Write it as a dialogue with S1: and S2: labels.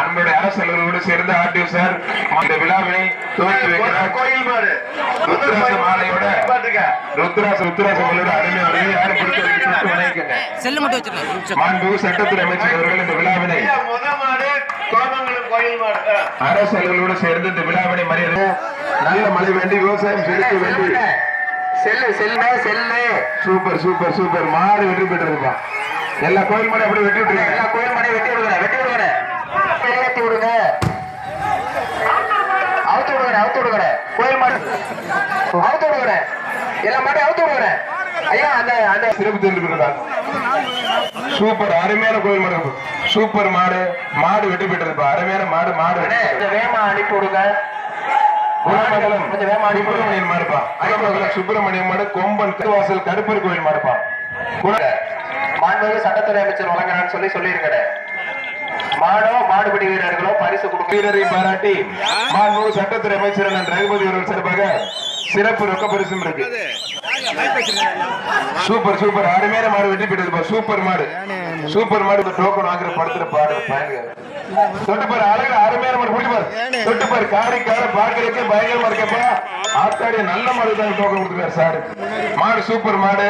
S1: அவர்களோடு சேர்ந்து RTO sir இந்த விழாவினை துவக்கி வைக்கிறார்.
S2: கோயில் மாடு
S1: ருத்ராச மாலையோட ருத்ராச ருத்ராச மாலையோட அருமை அவர்கள் யாரும்
S3: செல்லு மட்டும் வச்சிருக்கேன்
S1: மாண்பு சட்டத்துறை அமைச்சர் அவர்கள் இந்த விழாவினை. அரசு அலுவலோடு சேர்ந்து இந்த விழாவினை மரியாதை நல்ல மழை வேண்டி விவசாயம் செழிக்க வேண்டி.
S2: செல்லு. செல்லுமே செல்லு
S1: சூப்பர் சூப்பர் சூப்பர். மாடு வெற்றி பெற்றிருப்பா எல்லா கோயில் மாடு அப்படி வெட்டி விட்டுருங்க
S2: எல்லா கோயில் வெட்டி விடுங்க வெளியேற்றி விடுங்க அவுத்து விடுங்க அவுத்து விடுங்க கோயில் மாடு அவுத்து விடுங்க எல்லா மாடையும் அவுத்து விடுங்க ஐயா அந்த அந்த
S1: சிறப்பு தெரிவிக்கிறார் சூப்பர் அருமையான கோயில் மாடு. சூப்பர் மாடு. மாடு வெற்றி பெற்றிருப்பா அருமையான மாடு மாடு
S2: வேகமா அனுப்பி விடுங்க.
S1: சுப்பிரமணியன் மாடுப்பா. குணமங்கலம் சுப்பிரமணியன் மாடு கொம்பன் வாசல் கருப்பர் கோயில் மாடுப்பா.
S2: மாண்புமிகு சட்டத்துறை அமைச்சர் வழங்குறான்னு சொல்லி சொல்லியிருக்கேன் மாடோ மாடுபிடி வீரர்களோ
S1: வீரரை பாராட்டி மாண்பு சட்டத்துறை அமைச்சர் அண்ணன் ரகுபதி அவர்கள் சார்பாக சிறப்பு ரொக்க பரிசும் இருக்கு. Super super. அருமையான மாடு வெற்றி பெற்றது சூப்பர் மாடு. சூப்பர் மாடு இந்த டோக்கன் வாங்குற படத்துல பாடுற பயங்க தொட்டு அழகு அருமையான மாடு. பிடிச்சு பாரு. தொட்டு பாரு கார பாக்குறதுக்கே பயங்கரமா இருக்கப்பா ஆத்தாடிய நல்ல மாடு தான் டோக்கன் கொடுத்துருக்காரு சார். மாடு சூப்பர் மாடு.